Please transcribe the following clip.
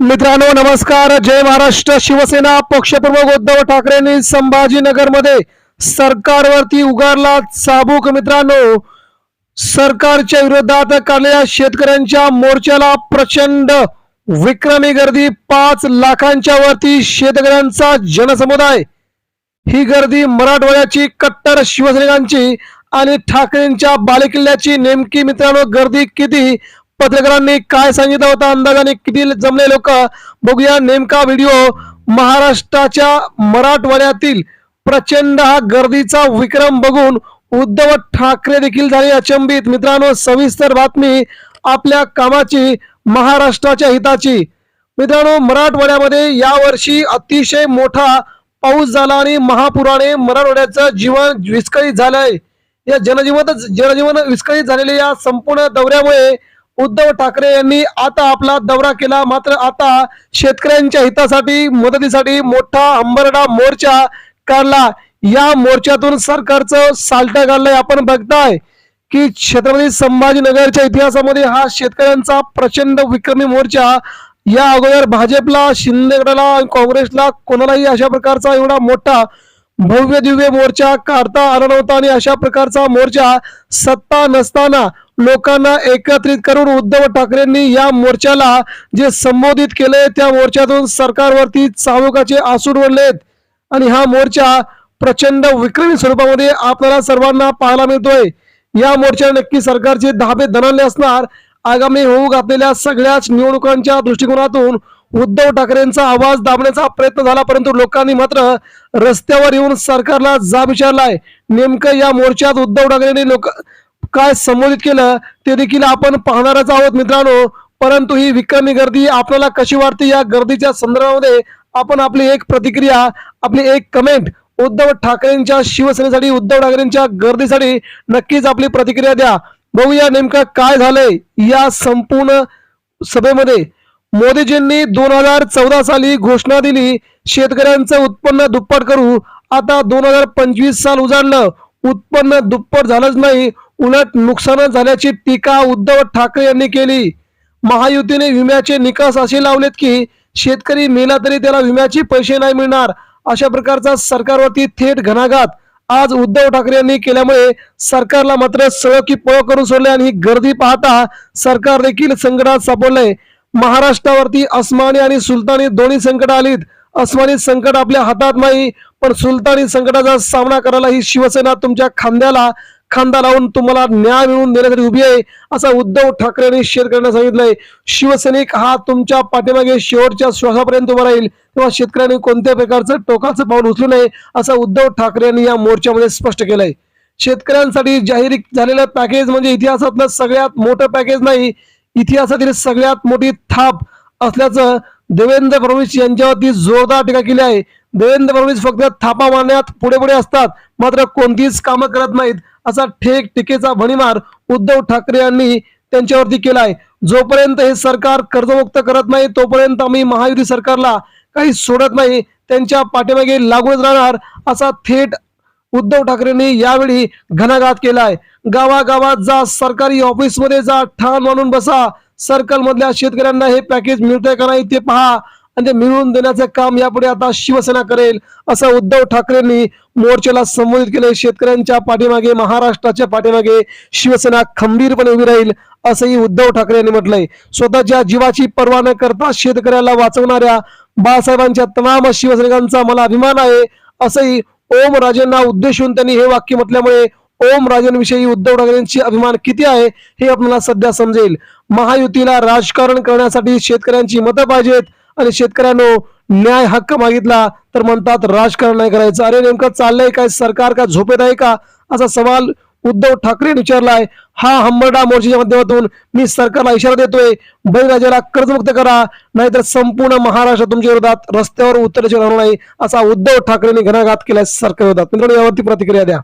मित्रांनो नमस्कार. जय महाराष्ट्र. शिवसेना पक्षप्रमुख उद्धव ठाकरेंनी संभाजीनगरमध्ये सरकारवरती उगारला चाबूक. मित्रांनो सरकारच्या विरोधात काढलेल्या शेतकऱ्यांच्या मोर्चाला प्रचंड विक्रमी गर्दी. पाच लाखांच्या वरती शेतकऱ्यांचा जनसमुदाय. ही गर्दी मराठवाड्याची कट्टर शिवसैनिकांची आणि ठाकरेंच्या बालेकिल्ल्याची नेमकी मित्रांनो गर्दी किती? पत्रकारांनी काय सांगितलं होतं? अंदाजाने किती जमले लोक? बघूया नेमका व्हिडिओ महाराष्ट्राच्या मराठवाड्यातील प्रचंड हा गर्दीचा विक्रम बघून उद्धव ठाकरे देखील झाले अचंबित. मित्रांनो सविस्तर बातमी आपल्या कामाची महाराष्ट्राच्या हिताची. मित्रांनो मराठवाड्यामध्ये यावर्षी अतिशय मोठा पाऊस झाला आणि महापुराने मराठवाड्याचं जीवन विस्कळीत झालंय. या जनजीवन जनजीवन विस्कळीत झालेल्या या संपूर्ण दौऱ्यामुळे उद्धव ठाकरे यांनी आता आपला दौरा केला. मात्र आता शेतकऱ्यांच्या हितासाठी मदतीसाठी मोठा अंबरडा मोर्चा काढला. या मोर्चातून सरकारचं साल्ट काढलंय. आपण बघताय की छत्रपती संभाजीनगरच्या इतिहासामध्ये हा शेतकऱ्यांचा प्रचंड विक्रमी मोर्चा. या अगोदर भाजपला शिंदेगडाला काँग्रेसला कोणालाही अशा प्रकारचा एवढा मोठा भव्य दिव्य मोर्चा काढता आला नव्हता. आणि अशा प्रकारचा मोर्चा सत्ता नसताना लोकांना एकत्रित करून उद्धव ठाकरेंनी या मोर्चाला जे संबोधित केले त्या मोर्चातून सरकारवरती चावकाचे आसूड ओढलेत. आणि हा मोर्चा प्रचंड विक्रमी स्वरूपामध्ये आपल्याला सर्वांना पाहायला मिळतोय. या मोर्चाने नक्की सरकारचे धाबे दणाले असणार. आगामी होऊ घातलेल्या सगळ्याच निवडणुकांच्या दृष्टिकोनातून उद्धव ठाकरेंचा आवाज दाबण्याचा प्रयत्न झाला परंतु लोकांनी मात्र रस्त्यावर येऊन सरकारला जाब विचारलाय. नेमकं या मोर्चात उद्धव ठाकरेंनी लोक काय संबोधित केलं ते देखील आपण पाहणारच आहोत मित्रांनो. परंतु ही विक्रमी गर्दी आपल्याला कशी वाटते या गर्दीच्या संदर्भामध्ये आपण आपली एक प्रतिक्रिया आपली एक कमेंट उद्धव ठाकरेंच्या शिवसेनेसाठी उद्धव ठाकरेंच्या गर्दीसाठी नक्कीच आपली प्रतिक्रिया द्या. बघूया नेमकं काय झालंय या संपूर्ण सभेमध्ये. मोदीजींनी दोन हजार चौदा साली घोषणा दिली शेतकऱ्यांचं उत्पन्न दुप्पट करू. आता दोन हजार पंचवीस साल उजाडलं. उत्पन्न दुप्पट झालंच नाही उलट नुकसान झाल्याची टीका उद्धव ठाकरे यांनी केली. महायुतीने विम्याचे निकास असे लावलेत की शेतकरी मेला तरी त्याला विम्याचे पैसे नाही मिळणार अशा प्रकारचा सरकारवरती थेट घणाघात आज उद्धव ठाकरे यांनी केल्यामुळे सरकारला मात्र सळ की पळ करून सोडले आणि ही गर्दी पाहता सरकार देखील संकटात सापडलंय. महाराष्ट्रावरती अस्मानी आणि सुलतानी दोन्ही संकट आलीत. अस्मानी संकट आपल्या हातात नाही पण सुलतानी संकटाचा सामना करायला ही शिवसेना तुमच्या खांद्याला खांदा लावून तुम्हाला न्याय मिळवून देण्यासाठी उभी आहे असं उद्धव ठाकरे यांनी शेअर करण्यास सांगितलंय. शिवसैनिक हा तुमच्या पाठीमागे शेवटच्या श्वासापर्यंत उभा राहील तेव्हा शेतकऱ्यांनी कोणत्या प्रकारचं टोकाचं पाऊल उचलू नये असं उद्धव ठाकरे यांनी या मोर्चामध्ये स्पष्ट केलंय. शेतकऱ्यांसाठी जाहीर झालेलं पॅकेज म्हणजे इतिहासातलं सगळ्यात मोठं पॅकेज नाही इतिहासातील सगळ्यात मोठी थाप असल्याचं देवेंद्र फडणवीस यांच्यावरती जोरदार टीका केली आहे. देवेंद्र फडणवीस फक्त थापा मारण्यात पुढे पुढे असतात. मात्र कोणतीच कामं करत नाहीत असा ठेक टीकेचा भणीमार उद्धव ठाकरे यांनी त्यांच्यावरती केलाय जोपर्यंत हे सरकार कर्जमुक्त करत नाही तोपर्यंत आम्ही महायुती सरकारला काही सोडत नाही त्यांच्या पाठीमागे लागूनच राहणार असा थेट उद्धव ठाकरेंनी यावेळी घणाघात केलाय गावागावात जा सरकारी ऑफिसमध्ये जा ठाण मानून बसा. सर्कल मधल्या शेतकऱ्यांना हे पॅकेज मिळतंय का नाही ते पहा. आणि ते मिळवून देण्याचं काम यापुढे आता शिवसेना करेल असं उद्धव ठाकरेंनी मोर्चाला संबोधित केले शेतकऱ्यांच्या पाठीमागे महाराष्ट्राच्या पाठीमागे शिवसेना खंबीरपणे उभी राहील असंही उद्धव ठाकरे यांनी म्हटलंय. स्वतःच्या जीवाची पर्वा न करता शेतकऱ्याला वाचवणाऱ्या बाळासाहेबांच्या तमाम शिवसैनिकांचा मला अभिमान आहे असंही ओम राजेंना उद्देशून त्यांनी हे वाक्य म्हटल्यामुळे ओम राजेंविषयी उद्धव ठाकरेंची अभिमान किती आहे हे आपल्याला सध्या समजेल. महायुतीला राजकारण करण्यासाठी शेतकऱ्यांची मतं पाहिजेत आणि शेतकऱ्यांनो न्याय हक्क मागितला तर म्हणतात राजकारण नाही करायचं. अरे नेमकं चाललंय काय सरकार का झोपेत आहे का? असा सवाल उद्धव ठाकरे विचारलाय. हा हंबरडा मोर्चाच्या माध्यमातून मी सरकारला इशारा देतोय. बळीराजाला कर्जमुक्त करा नाहीतर संपूर्ण महाराष्ट्र तुमच्या विरोधात रस्त्यावर उत्तराचे राहणार नाही असा उद्धव ठाकरेंनी घणाघात केलाय सरकार विरोधात. मित्रांनो यावरती प्रतिक्रिया द्या.